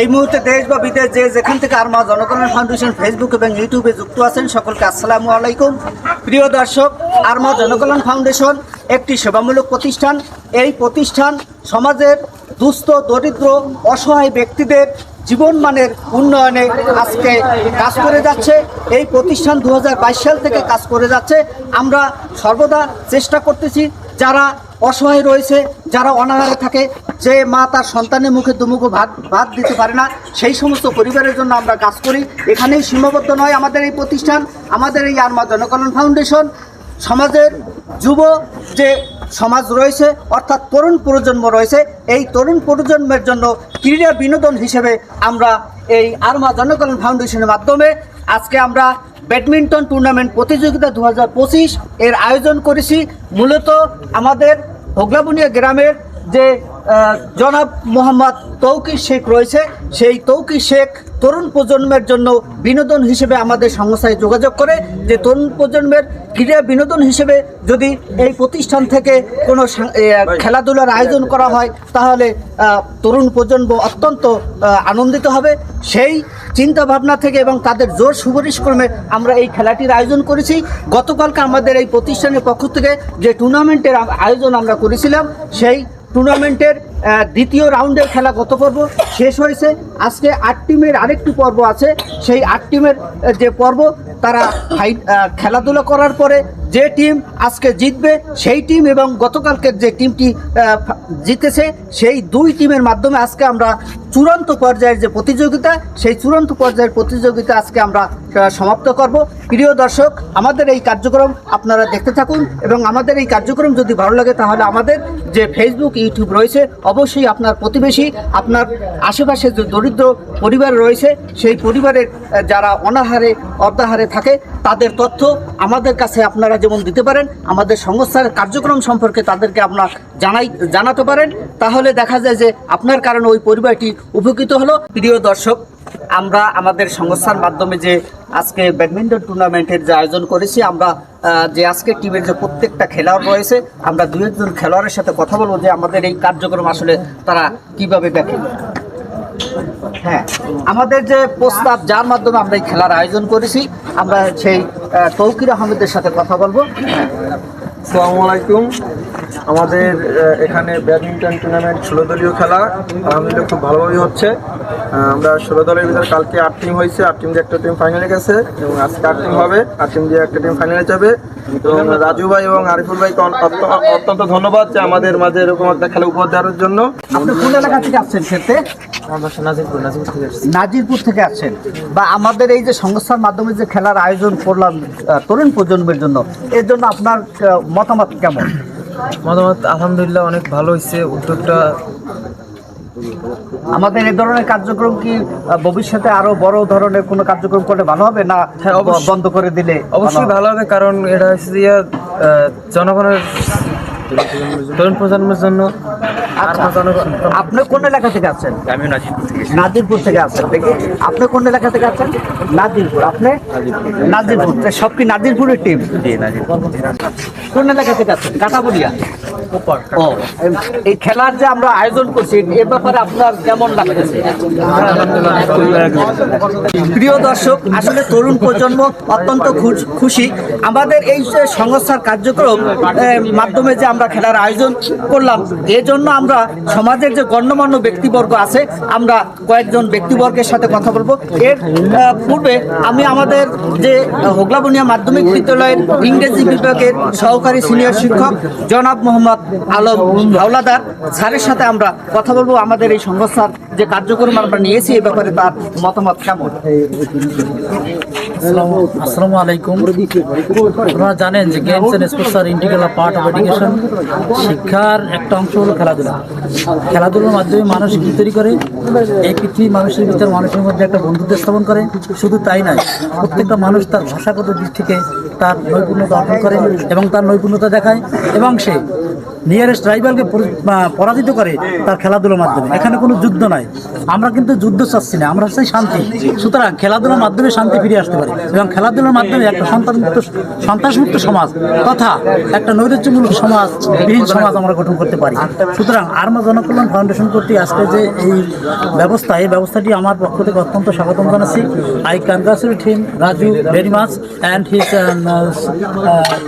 এই মুহূর্তে দেশ বা বিদেশ যে যেখান থেকে আরমা জনকল্যাণ ফাউন্ডেশন ফেসবুক এবং ইউটিউবে যুক্ত আছেন, সকলকে আসসালামু আলাইকুম। প্রিয় দর্শক আরমা জনকল্যাণ ফাউন্ডেশন একটি সেবামূলক প্রতিষ্ঠান। এই প্রতিষ্ঠান সমাজের দুস্থ, দরিদ্র, অসহায় ব্যক্তিদের জীবনমানের উন্নয়নে আজকে কাজ করে যাচ্ছে। এই প্রতিষ্ঠান দু হাজার বাইশ সাল থেকে কাজ করে যাচ্ছে। আমরা সর্বদা চেষ্টা করতেছি যারা অসহায় রয়েছে, যারা অনাহারে থাকে যে মা তার সন্তানের মুখে দুমুখো ভাত ভাত দিতে পারে না, সেই সমস্ত পরিবারের জন্য আমরা কাজ করি। এখানেই সীমাবদ্ধ নয় আমাদের এই প্রতিষ্ঠান, আমাদের এই আরমা জনকল্যাণ ফাউন্ডেশন, সমাজের যুব যে সমাজ রয়েছে, অর্থাৎ তরুণ প্রজন্ম রয়েছে, এই তরুণ প্রজন্মের জন্য ক্রীড়া বিনোদন হিসেবে আমরা এই আরমা জনকল্যাণ ফাউন্ডেশনের মাধ্যমে আজকে আমরা ব্যাডমিন্টন টুর্নামেন্ট প্রতিযোগিতা দু হাজার পঁচিশ এর আয়োজন করেছি। মূলত আমাদের হোগলাবুনিয়া গ্রামের যে জনাব মোহাম্মদ তৌকির শেখ রয়েছে। সেই তৌকির শেখ তরুণ প্রজন্মের জন্য বিনোদন হিসেবে আমাদের সংস্থায় যোগাযোগ করে যে তরুণ প্রজন্মের ক্রীড়া বিনোদন হিসেবে যদি এই প্রতিষ্ঠান থেকে কোনো খেলাধুলার আয়োজন করা হয়, তাহলে তরুণ প্রজন্ম অত্যন্ত আনন্দিত হবে। সেই চিন্তা ভাবনা থেকে এবং তাদের জোর সুপারিশ ক্রমে আমরা এই খেলাটির আয়োজন করেছি। গতকালকে আমাদের এই প্রতিষ্ঠানের পক্ষ থেকে যে টুর্নামেন্টের আয়োজন আমরা করেছিলাম, সেই টুর্নামেন্টের দ্বিতীয় রাউন্ডের খেলা গত পর্ব শেষ হয়েছে। আজকে আট টিমের আরেকটি পর্ব আছে। সেই আট টিমের যে পর্ব, তারা খেলাধুলা করার পরে যে টিম আজকে জিতবে, সেই টিম এবং গতকালকের যে টিমটি জিতেছে, সেই দুই টিমের মাধ্যমে আজকে আমরা চূড়ান্ত পর্যায়ের যে প্রতিযোগিতা, সেই চূড়ান্ত পর্যায়ের প্রতিযোগিতা আজকে আমরা সমাপ্ত করব। প্রিয় দর্শক, আমাদের এই কার্যক্রম আপনারা দেখতে থাকুন এবং আমাদের এই কার্যক্রম যদি ভালো লাগে, তাহলে আমাদের যে ফেসবুক ইউটিউব রয়েছে, অবশ্যই আপনার প্রতিবেশী, আপনার আশেপাশে যে দরিদ্র পরিবার রয়েছে, সেই পরিবারের যারা অনাহারে, অর্ধাহারে থাকে, তাদের তথ্য আমাদের কাছে আপনারা যেমন দিতে পারেন, আমাদের সংস্থার কার্যক্রম সম্পর্কে তাদেরকে আপনার জানাই, জানাতে পারেন। তাহলে দেখা যায় যে আপনার কারণে ওই পরিবারটি উপকৃত হলো। প্রিয় দর্শক, আমরা আমাদের সংস্থার মাধ্যমে যে আজকে ব্যাডমিন্টন টুর্নামেন্টের যে আয়োজন করেছি, আমরা যে আজকে টিমের যে প্রত্যেকটা খেলোয়াড় রয়েছে, আমরা দু একজন খেলোয়াড়ের সাথে কথা বলব যে আমাদের এই কার্যক্রম আসলে তারা কীভাবে দেখে। হ্যাঁ আমাদের যে প্রস্তাব, যার মাধ্যমে আমরা এই খেলার আয়োজন করেছি, আমরা সেই তৌকির আহমেদের সাথে কথা বলব। আসসালামু আলাইকুম। আমাদের এখানে ব্যাডমিন্টন টুর্নামেন্ট ষোলো দলীয় খেলা। আলহামদুলিল্লাহ খুব ভালোভাবেই হচ্ছে। আমরা ষোলো দলের ভিতরে কালকে আট টিম হয়েছে। আট টিম দিয়ে একটা টিম ফাইনালে গেছে এবং আজকে আট টিম হবে। আট টিম দিয়ে একটা টিম ফাইনালে যাবে। এবং রাজু ভাই এবং আরিফুল ভাইকে অত্যন্ত ধন্যবাদ যে আমাদের মাঝে এরকম একটা খেলা উপহার দেওয়ার জন্য। আপনি কোন এলাকা থেকে আসছেন খেলতে নাজিরপুর থেকে আসছেন। বা আমাদের এই যে সংস্থার মাধ্যমে যে খেলার আয়োজন করলাম তরুণ প্রজন্মের জন্য এর জন্য আপনার মতামত কেমন? মতামত আলহামদুলিল্লাহ অনেক ভালো হয়েছে উদ্যোগটা। আমাদের এই ধরনের কার্যক্রম কি ভবিষ্যতে আরও বড় ধরনের কোনো কার্যক্রম করলে ভালো হবে না হ্যাঁ, বন্ধ করে দিলে অবশ্যই ভালো হবে কারণ এটা হচ্ছে জনগণের তরুণ প্রজন্মের জন্য আপনি কোন এলাকা থেকে আছেন? আমি নাজিরপুর থেকে। নাজিরপুর থেকে আসছেন দেখি। আপনি কোন এলাকা থেকে আছেন? নাজিরপুর। আপনি? নাজিরপুর। সব কি নাজিরপুরের টিম কোন এলাকা থেকে আছেন? কাটাবুলিয়া এই খেলার যে আমরা আয়োজন করছি এ ব্যাপারে আপনার কেমন লাগতেছে প্রিয় দর্শক, আসলে তরুণ প্রজন্ম অত্যন্ত খুশি আমাদের এই সংস্থার কার্যক্রম মাধ্যমে যে আমরা খেলার আয়োজন করলাম, এজন্য আমরা সমাজের যে গণ্যমান্য ব্যক্তিবর্গ আছে, আমরা কয়েকজন ব্যক্তিবর্গের সাথে কথা বলব। এর পূর্বে আমি আমাদের যে হোগলাবনিয়া মাধ্যমিক বিদ্যালয়ের ইংরেজি বিভাগের সহকারী সিনিয়র শিক্ষক জনাব মোহাম্মদ আলম হাওলাদার স্যারের সাথে আমরা কথা বলব। আমাদের এই সংস্থার যে কার্যক্রম আমরা নিয়েছি এই ব্যাপারে তার মতামত কেমন? আসসালামু আলাইকুম। আপনারা জানেন যে games and sports are integral part of education শিক্ষার একটা অংশ হলো খেলাধুলা। খেলাধুলার মাধ্যমে মানুষ কি তৈরি করে? এই পৃথিবী মানুষের ভিতর মানুষের মধ্যে একটা বন্ধুত্ব স্থাপন করে। শুধু তাই নয়, প্রত্যেকটা মানুষ তার ভাষাগত দিক থেকে তার নৈপুণ্যতা অর্জন করে এবং তার নৈপুণ্যতা দেখায় এবং সে নিয়ারেস্ট রাইভালকে পরাজিত করে তার খেলাধুলার মাধ্যমে। এখানে কোনো যুদ্ধ নাই। আমরা কিন্তু যুদ্ধ চাচ্ছি না, আমরা চাই শান্তি। সুতরাং খেলাধুলার মাধ্যমে শান্তি ফিরে আসতে পারে এবং খেলাধুলার মাধ্যমে একটা সন্তানমুক্ত সন্ত্রাসমুক্ত সমাজ তথা একটা নৈরাজ্যমূলক সমাজ, বিহীন সমাজ আমরা গঠন করতে পারি। সুতরাং আর্মা জনকল্যাণ ফাউন্ডেশন কর্তৃক আজকে যে এই ব্যবস্থা, এই ব্যবস্থাটি আমার পক্ষ থেকে অত্যন্ত স্বাগতম জানাচ্ছি। I congratulate him, Raju very much and his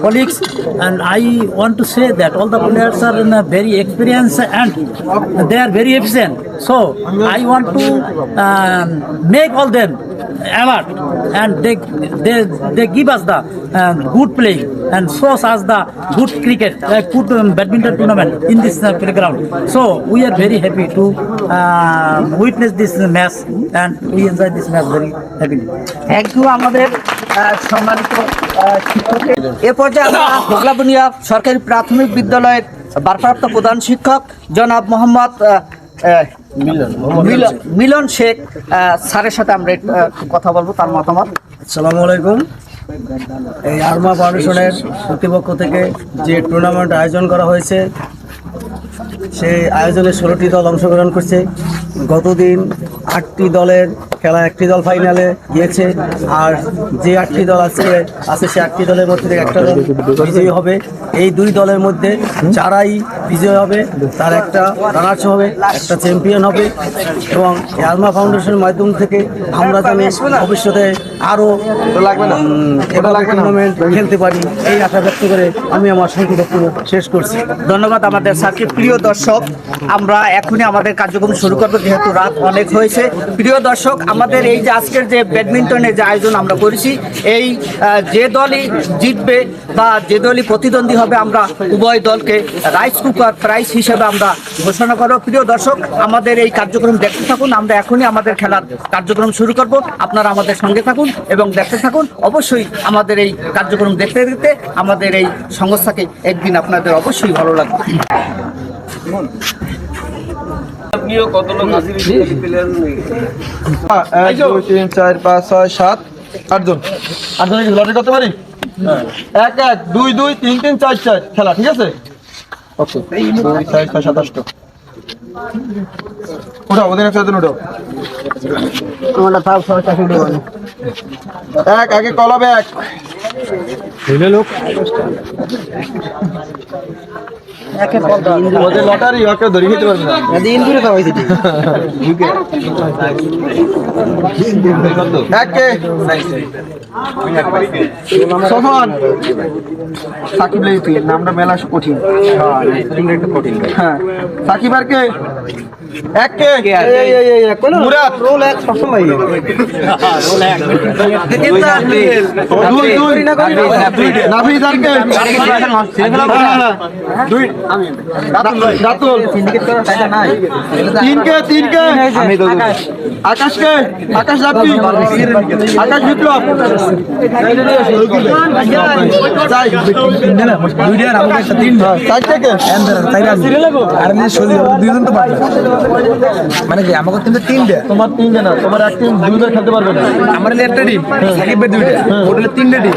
colleagues, and I want to say that all the players are a very experienced and they are very efficient. So I want to um, make all them alert and they they, they give us the uh, good playing and shows us the good cricket, uh, good um, badminton tournament in this uh, playground. So we are very happy to uh, witness this match and we enjoy this match very happily. You আমাদের আহ, সম্মানিত এ পর্যায়ে আমরা হোগলাবুনিয়া সরকারি প্রাথমিক বিদ্যালয়ের ভারপ্রাপ্ত প্রধান শিক্ষক জনাব মোহাম্মদ মিলন শেখ স্যারের সাথে আমরা কথা বলব, তার মতামত। আসসালামু আলাইকুম। এই আর্মা ফাউন্ডেশনের কর্তৃপক্ষ থেকে যে টুর্নামেন্ট আয়োজন করা হয়েছে, সেই আয়োজনে ষোলোটি দল অংশগ্রহণ করছে। গতদিন আটটি দলের খেলা একটি দল ফাইনালে গিয়েছে আর যে আটটি দল আজকে আছে সে আটটি দলের মধ্যে একটা দল বিজয়ী হবে। এই দুই দলের মধ্যে যারাই বিজয় হবে তার একটা রানার্স হবে একটা চ্যাম্পিয়ন হবে এবং আলমা ফাউন্ডেশনের মাধ্যম থেকে আমরা জানি ভবিষ্যতে আরও টুর্নামেন্ট খেলতে পারি এই আশা ব্যক্ত করে আমি আমার সংক্ষিপ্ত বক্তব্য শেষ করছি। ধন্যবাদ আমাদের স্যারকে। প্রিয় দর্শক আমরা এখনই আমাদের কার্যক্রম শুরু করব যেহেতু রাত অনেক হয়েছে। প্রিয় দর্শক আমাদের এই যে আজকের যে ব্যাডমিন্টনের যে আয়োজন আমরা করেছি, এই যে দলই জিতবে বা যে দলই প্রতিদ্বন্দ্বী হবে, আমরা উভয় দলকে রাইস কুকার প্রাইজ হিসেবে আমরা ঘোষণা করব। প্রিয় দর্শক, আমাদের এই কার্যক্রম দেখতে থাকুন। আমরা এখনই আমাদের খেলার কার্যক্রম শুরু করব। আপনারা আমাদের সঙ্গে থাকুন এবং দেখতে থাকুন। অবশ্যই আমাদের এই কার্যক্রম দেখতে দেখতে আমাদের এই সংস্থাকে একদিন আপনাদের অবশ্যই ভালো লাগবে। এক দুই তিন চার পাঁচ ছয় সাত আটজন। আটজন লটারি করতে পারি? এক এক দুই দুই তিন তিন চার চার। খেলা ঠিক আছে? ওকে। দুই চার ছয় সাতাশটো উঠাও ওদের একসাথে উঠাও। এক আগে কলা ব্যাগ ওদের লটারি ওকে ধরে খেতে পারবে না। একে। সোফান। সাকিব লেগেছি নামটা মেলা কঠিন। হ্যাঁ সাকিব আর কে? এক। কে মুরাদ। রোল এক সবসময় দুই দুই নাভিদ আর কে দুই রাতুল তিন কে তিন কে আকাশ। কে আকাশ যাবি মানে কি আমাকে কিন্তু তিনটে। তোমার তিনটে না তোমার এক টিম দুজন খেলতে পারবে না। আমার একটা টিম সাকিবের দুইটা। ওর হলে তিনটে টিম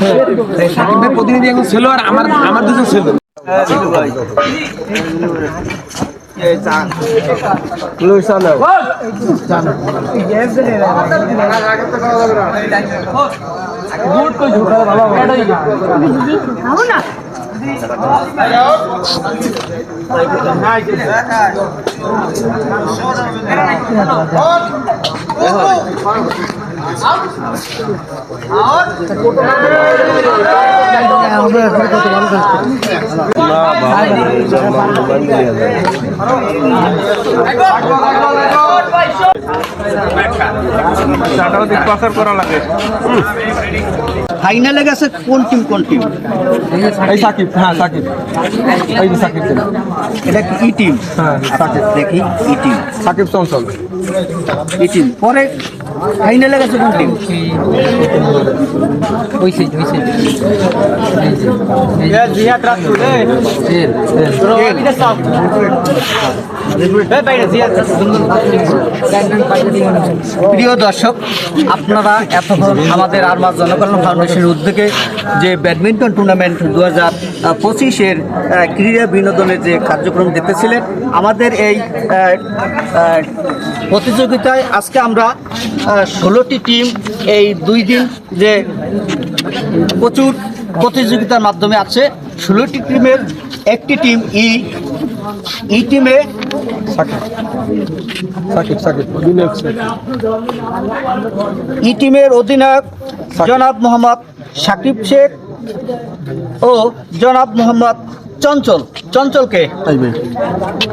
সাকিবের প্রতিনিধি এখন ছিল আর আমার আমার দুজন ছিল। চাটাও দিক পাচার করা লাগে ফাইনালে গেছে কোন টিম কোন টিম এই সাকিব হ্যাঁ সাকিব। এই যে সাকিব এটা কি ই টিম হ্যাঁ সাকিব। দেখি ই টিম সাকিব চঞ্চল। ই টিম পরে ফাইনালে গেছে কোন টিম ওই সাইড ওই সাইড প্রিয় দর্শক, আপনারা এতক্ষণ আমাদের আরমাস জনকল্যাণ ফাউন্ডেশনের উদ্যোগে যে ব্যাডমিন্টন টুর্নামেন্ট দু হাজার পঁচিশের ক্রীড়া বিনোদনের যে কার্যক্রম দেখতেছিলেন, আমাদের এই প্রতিযোগিতায় আজকে আমরা ষোলোটি টিম এই দুই দিন যে প্রচুর প্রতিযোগিতার মাধ্যমে আছে। ষোলোটি টিমের একটি টিম ই ই টিমে সাকিব। সাকিব ই টিমের অধিনায়ক জনাব মোহাম্মদ সাকিব শেখ ও জনাব মোহাম্মদ চঞ্চল। চঞ্চলকে?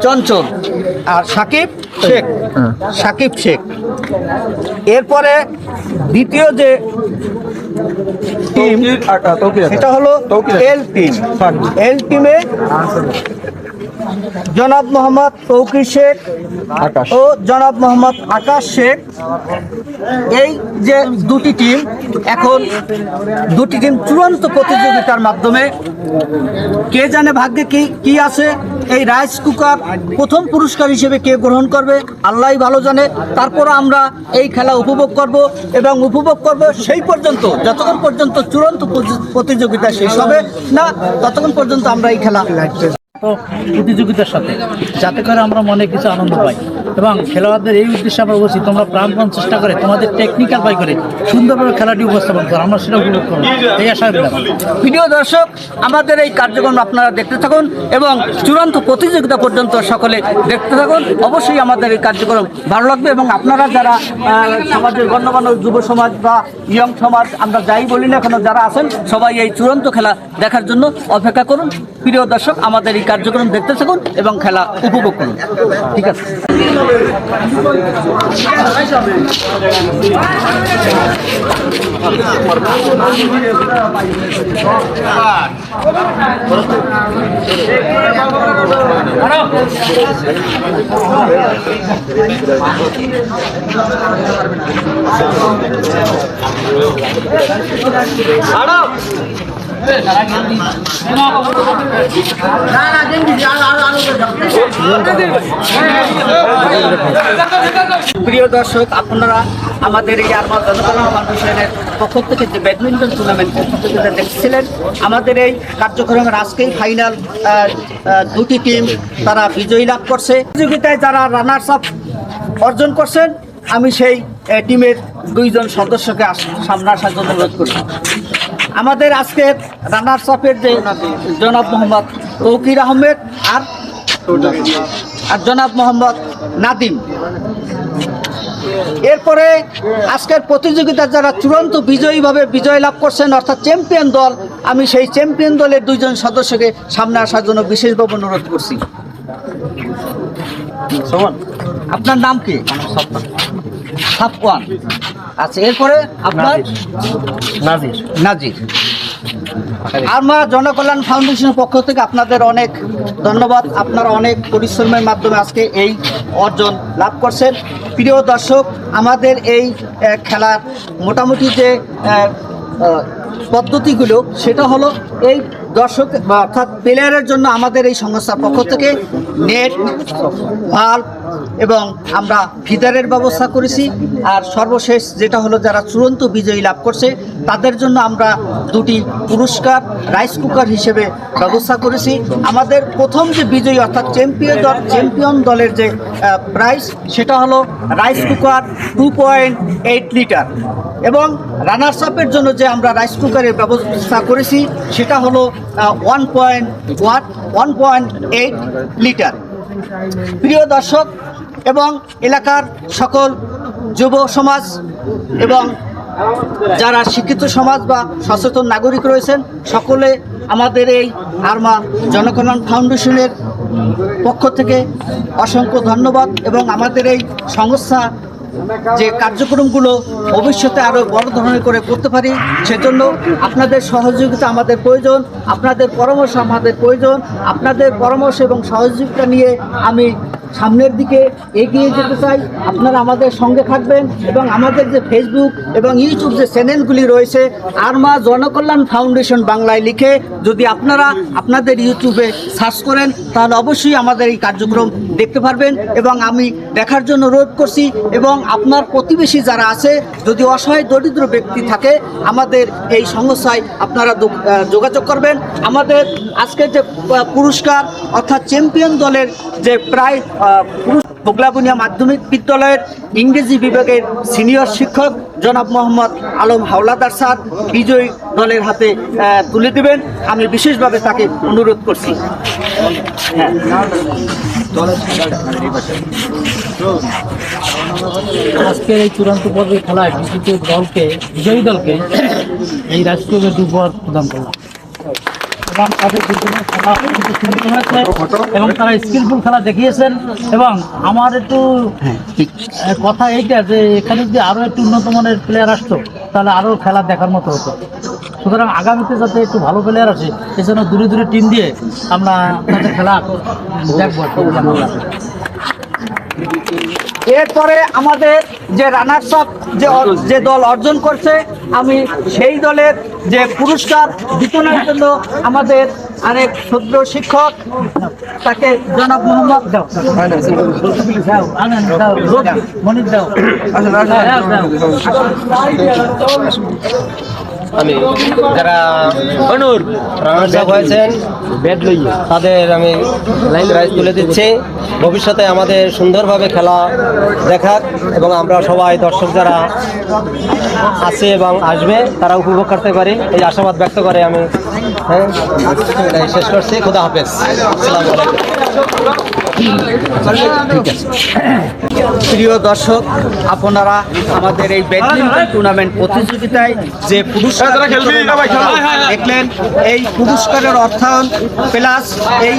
চঞ্চল। আর সাকিব শেখ? সাকিব শেখ। এরপরে দ্বিতীয় যে টিম সেটা হলো এল টিম এল টিমে জনাব মোহাম্মদ তৌকির শেখ আকাশ। ও জনাব মোহাম্মদ আকাশ শেখ। এই যে দুটি টিম এখন দুটি টিম চূড়ান্ত প্রতিযোগিতার মাধ্যমে কে জানে ভাগ্যে কি কি আছে? এই রাইস কুকার প্রথম পুরস্কার হিসেবে কে গ্রহণ করবে? আল্লাহ ভালো জানে। তারপর আমরা এই খেলা উপভোগ করব এবং উপভোগ করব সেই পর্যন্ত যতক্ষণ পর্যন্ত চূড়ান্ত প্রতিযোগিতা শেষ হবে না ততক্ষণ পর্যন্ত আমরা এই খেলা প্রতিযোগিতার সাথে। যাতে করে আমরা মনে কিছু আনন্দ পাই। এবং খেলোয়াড়দের এই উদ্দেশ্যে আমরা বলছি, তোমরা প্রাণপণ চেষ্টা করে, তোমাদের টেকনিক্যাল বাই করে সুন্দরভাবে খেলাটি উপস্থাপন করো, আমরা সেটা উপভোগ করব। এই আশা প্রিয় দর্শক, আমাদের এই কার্যক্রম আপনারা দেখতে থাকুন এবং চূড়ান্ত প্রতিযোগিতা পর্যন্ত সকলে দেখতে থাকুন। অবশ্যই আমাদের এই কার্যক্রম ভালো লাগবে এবং আপনারা যারা সমাজের গণ্যমান্য যুব সমাজ বা ইয়ং সমাজ, আমরা যাই বলি না এখনও যারা আছেন, সবাই এই চূড়ান্ত খেলা দেখার জন্য অপেক্ষা করুন। প্রিয় দর্শক, আমাদের এই কার্যক্রম দেখতে থাকুন এবং খেলা উপভোগ করুন। ঠিক আছে। আড়ো প্রিয় দর্শক, আপনারা আমাদের এই আরমা জনকল্যাণ ফাউন্ডেশনের পক্ষ থেকে যে ব্যাডমিন্টন টুর্নামেন্ট দেখছিলেন, আমাদের এই কার্যক্রমের আজকেই ফাইনাল দুটি টিম তারা বিজয়ী লাভ করছে। প্রতিযোগিতায় যারা রানার্স আপ অর্জন করছেন, আমি সেই টিমের দুইজন সদস্যকে সামনে আসার জন্য অনুরোধ করি আমাদের আজকের রানার্স আপের যে জনাব মোহাম্মদ তৌকির আহমেদ আর আর জনাব মোহাম্মদ নাদিম। এরপরে আজকের প্রতিযোগিতার যারা চূড়ান্ত বিজয়ীভাবে বিজয় লাভ করছেন অর্থাৎ চ্যাম্পিয়ন দল আমি সেই চ্যাম্পিয়ন দলের দুইজন সদস্যকে সামনে আসার জন্য বিশেষভাবে অনুরোধ করছি। আপনার নাম কি? সাফওয়ান আচ্ছা এরপরে আপনার নাজির। নাজির। আরমা জনকল্যাণ ফাউন্ডেশনের পক্ষ থেকে আপনাদের অনেক ধন্যবাদ। আপনারা অনেক পরিশ্রমের মাধ্যমে আজকে এই অর্জন লাভ করছেন। প্রিয় দর্শক আমাদের এই খেলার মোটামুটি যে পদ্ধতিগুলো সেটা হলো এই দর্শক বা অর্থাৎ প্লেয়ারের জন্য আমাদের এই সংস্থার পক্ষ থেকে নেট ভাল্ব এবং আমরা ফিদারের ব্যবস্থা করেছি। আর সর্বশেষ যেটা হলো, যারা চূড়ান্ত বিজয়ী লাভ করছে, তাদের জন্য আমরা দুটি পুরস্কার, রাইস কুকার হিসেবে ব্যবস্থা করেছি। আমাদের প্রথম যে বিজয়ী, অর্থাৎ চ্যাম্পিয়ন দল, চ্যাম্পিয়ন দলের যে প্রাইস সেটা হলো rice cooker two point eight litre. এবং রানার্স আপের জন্য যে আমরা রাইস কুকারের ব্যবস্থা করেছি, সেটা হলো one point one one point eight litre. প্রিয় দর্শক এবং এলাকার সকল যুব সমাজ এবং যারা শিক্ষিত সমাজ বা সচেতন নাগরিক রয়েছেন, সকলে আমাদের এই আরমা জনকল্যাণ ফাউন্ডেশনের পক্ষ থেকে অসংখ্য ধন্যবাদ এবং আমাদের এই সংস্থা যে কার্যক্রমগুলো ভবিষ্যতে আরও বড় ধরনের করে করতে পারি, সেজন্য আপনাদের সহযোগিতা আমাদের প্রয়োজন, আপনাদের পরামর্শ আমাদের প্রয়োজন, আপনাদের পরামর্শ এবং সহযোগিতা নিয়ে আমি সামনের দিকে এগিয়ে যেতে চাই। আপনারা আমাদের সঙ্গে থাকবেন এবং আমাদের যে ফেসবুক এবং ইউটিউব যে চ্যানেলগুলি রয়েছে, আরমা জনকল্যাণ ফাউন্ডেশন বাংলায় লিখে যদি আপনারা আপনাদের ইউটিউবে সার্চ করেন, তাহলে অবশ্যই আমাদের এই কার্যক্রম দেখতে পারবেন এবং আমি দেখার জন্য রোধ করছি এবং আপনার প্রতিবেশী যারা আছে, যদি অসহায় দরিদ্র ব্যক্তি থাকে, আমাদের এই সংস্থায় আপনারা যোগাযোগ করবেন। আমাদের আজকের যে পুরস্কার অর্থাৎ চ্যাম্পিয়ন দলের যে প্রায় বগলাবুনিয়া মাধ্যমিক বিদ্যালয়ের ইংরেজি বিভাগের সিনিয়র শিক্ষক জনাব মোহাম্মদ আলম হাওলাদার স্যার বিজয়ী দলের হাতে তুলে দেবেন। আমি বিশেষভাবে তাকে অনুরোধ করছি। আজকের এই চূড়ান্ত পর্বের খেলায় বিজেপি দলকে, বিজয়ী দলকে এই রাষ্ট্রীয় উপহার প্রদান করলাম। এবং তাদের তারা স্কিলফুল খেলা দেখিয়েছেন এবং আমার একটু কথা এইটা যে এখানে যদি আরও একটু উন্নত মানের প্লেয়ার আসতো তাহলে আরও খেলা দেখার মতো হতো সুতরাং আগামীতে যাতে একটু ভালো প্লেয়ার আসে এজন্য দূরে দূরে টিম দিয়ে আমরা তাদের খেলা দেখব। এরপরে আমাদের যে রানার্স আপ যে যে দল অর্জন করছে আমি সেই দলের যে পুরস্কার বিতরণের জন্য আমাদের আরেক ক্ষুদ্র শিক্ষক তাকে জনাব মোহাম্মদ দাও। মনির দাও দাও। আমি যারা অনুর রানার্স আপ হয়েছেন তাদের আমি প্রাইজ তুলে দিচ্ছি। ভবিষ্যতে আমাদের সুন্দরভাবে খেলা দেখাক এবং আমরা সবাই দর্শক যারা আছে এবং আসবে, তারা উপভোগ করতে পারি। এই আশাবাদ ব্যক্ত করে আমি হ্যাঁ শেষ করছি। খুদা হাফেজ। আসসালামু আলাইকুম। প্রিয় দর্শক আপনারা আমাদের এই ব্যাডমিন্টন টুর্নামেন্ট প্রতিযোগিতায় যে পুরস্কার দেখলেন এই পুরস্কারের অর্থায়ন প্লাস এই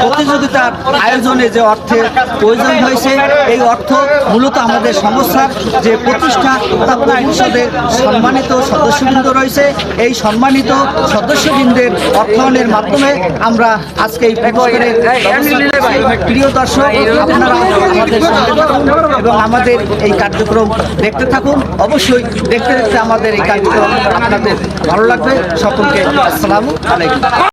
প্রতিযোগিতার আয়োজনে যে অর্থের প্রয়োজন হয়েছে এই অর্থ মূলত আমাদের সংস্থার যে প্রতিষ্ঠা স্থাপনা পরিষদের সম্মানিত সদস্যবৃন্দ রয়েছে। এই সম্মানিত সদস্যবৃন্দের অর্থায়নের মাধ্যমে আমরা আজকে এই। প্রিয় দর্শক আপনারা আমাদের এবং আমাদের এই কার্যক্রম দেখতে থাকুন। অবশ্যই দেখতে দেখতে আমাদের এই কার্যক্রম আপনাদের ভালো লাগবে। সকলকে আসসালামু আলাইকুম।